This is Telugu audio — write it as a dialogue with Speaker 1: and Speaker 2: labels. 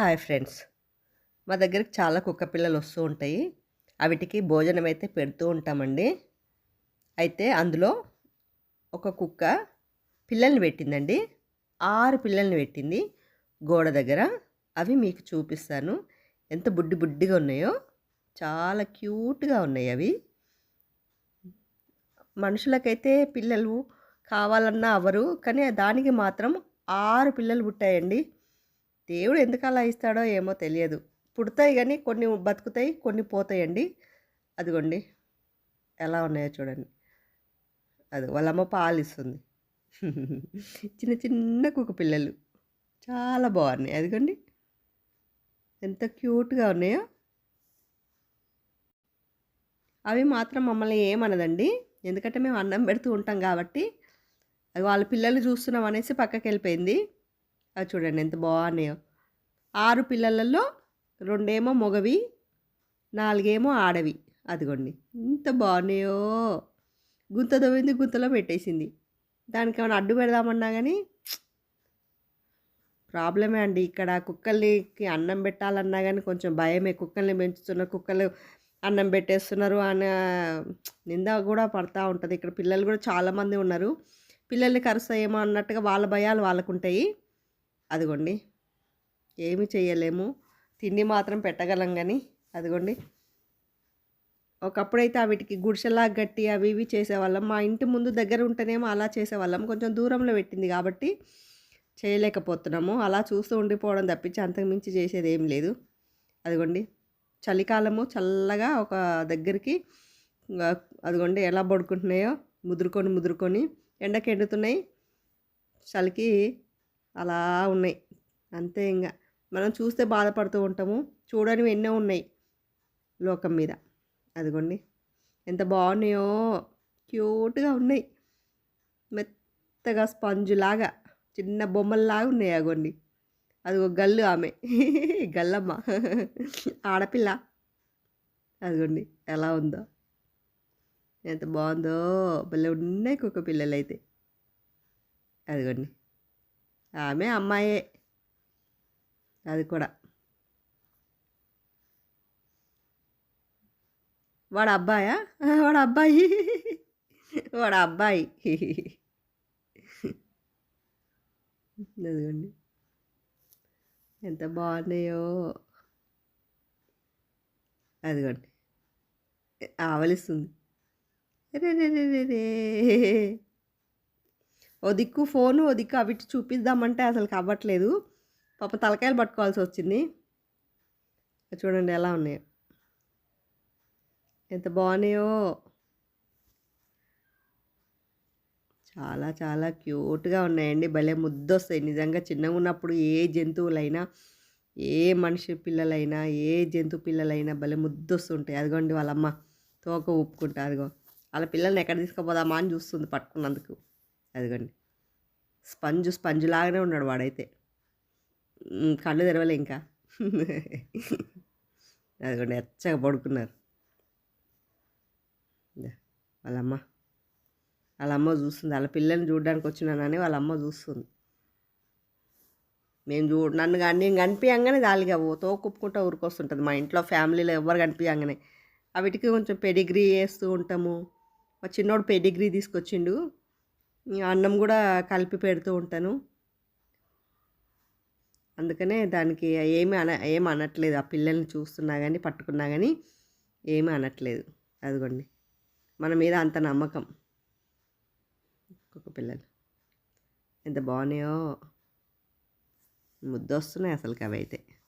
Speaker 1: హాయ్ ఫ్రెండ్స్ మా దగ్గరికి చాలా కుక్క పిల్లలు వస్తూ ఉంటాయి అవిటికి భోజనం అయితే పెడుతూ ఉంటామండి అయితే అందులో ఒక కుక్క పిల్లల్ని పెట్టిందండి ఆరు పిల్లల్ని పెట్టింది గోడ దగ్గర అవి మీకు చూపిస్తాను ఎంత బుడ్డి బుడ్డిగా ఉన్నాయో చాలా క్యూట్గా ఉన్నాయి అవి మనుషులకైతే పిల్లలు కావాలన్నా అవరు కానీ దానికి మాత్రం ఆరు పిల్లలు పుట్టాయండి దేవుడు ఎందుకు అలా ఇస్తాడో ఏమో తెలియదు పుడతాయి కానీ కొన్ని బతుకుతాయి కొన్ని పోతాయండి అదిగోండి ఎలా ఉన్నాయో చూడండి అది వాళ్ళమ్మ పాలు ఇస్తుంది చిన్న చిన్న కుక్క పిల్లలు చాలా బాగున్నాయి అదిగోండి ఎంత క్యూట్గా ఉన్నాయో అవి మాత్రం మమ్మల్ని ఏమనదండి ఎందుకంటే మేము అన్నం పెడుతూ ఉంటాం కాబట్టి అది వాళ్ళ పిల్లలు చూస్తున్నాం అనేసి పక్కకి వెళ్ళిపోయింది అది చూడండి ఎంత బాగున్నాయో ఆరు పిల్లలలో రెండేమో మగవి నాలుగేమో ఆడవి అదిగోండి ఇంత బాగున్నాయో గుంత దవ్వింది గుంతలో పెట్టేసింది దానికి ఏమైనా అడ్డు పెడదామన్నా కానీ ప్రాబ్లమే అండి ఇక్కడ కుక్కల్ని అన్నం పెట్టాలన్నా కానీ కొంచెం భయమే కుక్కల్ని పెంచుతున్నారు కుక్కలు అన్నం పెట్టేస్తున్నారు అని నింద కూడా పడతా ఉంటుంది ఇక్కడ పిల్లలు కూడా చాలామంది ఉన్నారు పిల్లల్ని కరుస్తాయేమో అన్నట్టుగా వాళ్ళ భయాలు వాళ్ళకుంటాయి అదిగోండి ఏమి చేయలేము తిండి మాత్రం పెట్టగలం కానీ అదిగోండి ఒకప్పుడైతే వాటికి గుడిసెలా గట్టి అవి ఇవి చేసేవాళ్ళం మా ఇంటి ముందు దగ్గర ఉంటేనేమో అలా చేసేవాళ్ళం కొంచెం దూరంలో పెట్టింది కాబట్టి చేయలేకపోతున్నాము అలా చూస్తూ ఉండిపోవడం తప్పించి అంతకుమించి చేసేది ఏం లేదు అదిగోండి చలికాలము చల్లగా ఒక దగ్గరికి అదిగోండి ఎలా పడుకుంటున్నాయో ముదురుకొని ముదురుకొని ఎండకి ఎండుతున్నాయి చలికి అలా ఉన్నాయి అంతే ఇంకా మనం చూస్తే బాధపడుతూ ఉంటాము చూడనివి ఎన్నో ఉన్నాయి లోకం మీద అదిగోండి ఎంత బాగున్నాయో క్యూట్గా ఉన్నాయి మెత్తగా స్పంజులాగా చిన్న బొమ్మల్లాగా ఉన్నాయి అగోండి అది ఒక గల్లు ఆమె గల్లమ్మ ఆడపిల్ల అదిగోండి ఎలా ఉందో ఎంత బాగుందో భలే ఉన్నాయి కుక్క పిల్లలు అయితే అదిగోండి ఆమె అమ్మాయే అది కూడా వాడు అబ్బాయా వాడు అబ్బాయి వాడు అబ్బాయి అదిగోండి ఎంత బాగున్నాయో అదిగోండి ఆవలిస్తుంది రే రే రే రే ఓ దిక్కు ఫోను ఓ దిక్కు అవిటి చూపిద్దామంటే అసలు అవ్వట్లేదు పాప తలకాయలు పట్టుకోవాల్సి వచ్చింది చూడండి ఎలా ఉన్నాయో ఎంత బాగున్నాయో చాలా చాలా క్యూట్గా ఉన్నాయండి భలే ముద్దొస్తాయి నిజంగా చిన్నగా ఉన్నప్పుడు ఏ జంతువులైనా ఏ మనిషి పిల్లలైనా ఏ జంతు పిల్లలైనా భలే ముద్దొస్తుంటాయి అదిగోండి వాళ్ళమ్మ తోక ఊపుకుంటా అదిగో వాళ్ళ పిల్లల్ని ఎక్కడ తీసుకుపోదామా అని చూస్తుంది పట్టుకున్నందుకు అదిగోండి స్పంజ్ స్పంజ్ లాగానే ఉన్నాడు వాడైతే కళ్ళు తెరవలే ఇంకా అదిగోండి ఎచ్చగా పడుకున్నారు వాళ్ళమ్మ వాళ్ళమ్మ చూస్తుంది వాళ్ళ పిల్లల్ని చూడడానికి వచ్చినానని వాళ్ళమ్మ చూస్తుంది మేము చూ నన్ను నేను కనిపించగానే దాలిగా పోతో కుప్పుకుంటా ఊరికొస్తుంటుంది మా ఇంట్లో ఫ్యామిలీలో ఎవరు కనిపించగానే వాటికి కొంచెం పెడిగ్రీ వేస్తూ ఉంటాము మా చిన్నోడు పెడిగ్రీ తీసుకొచ్చిండు అన్నం కూడా కలిపి పెడుతూ ఉంటాను అందుకనే దానికి ఏమి అన ఏమి అనట్లేదు ఆ పిల్లల్ని చూస్తున్నా కానీ పట్టుకున్నా కానీ ఏమీ అనట్లేదు అదిగోండి మన మీద అంత నమ్మకం ఒక్కొక్క పిల్లలు ఎంత బాగున్నాయో ముద్దొస్తున్నాయి అసలుకి అవి అయితే